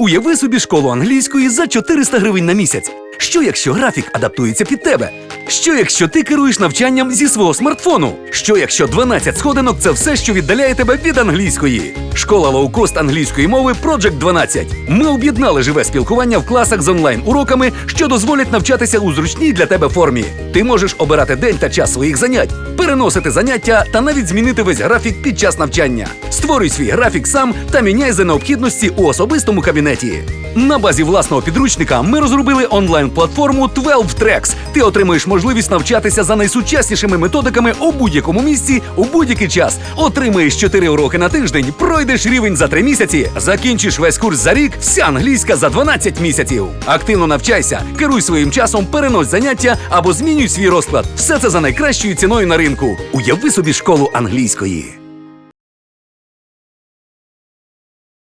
Уяви собі школу англійської за 400 гривень на місяць. Що якщо графік адаптується під тебе? Що якщо ти керуєш навчанням зі свого смартфону? Що якщо 12 сходинок це все, що віддаляє тебе від англійської? Школа лоукост англійської мови Project 12. Ми об'єднали живе спілкування в класах з онлайн уроками, що дозволять навчатися у зручній для тебе формі. Ти можеш обирати день та час своїх занять, переносити заняття та навіть змінити весь графік під час навчання. Створюй свій графік сам та міняй за необхідності у особистому кабінеті. На базі власного підручника ми розробили онлайн-платформу 12 Tracks. Ти отримуєш можливість навчатися за найсучаснішими методиками у будь-якому місці у будь-який час. Отримаєш 4 уроки на тиждень, пройдеш рівень за 3 місяці, закінчиш весь курс за рік, вся англійська за 12 місяців. Активно навчайся, керуй своїм часом, перенось заняття або змінюй свій розклад. Все це за найкращою ціною на ринку. Уяви собі школу англійської.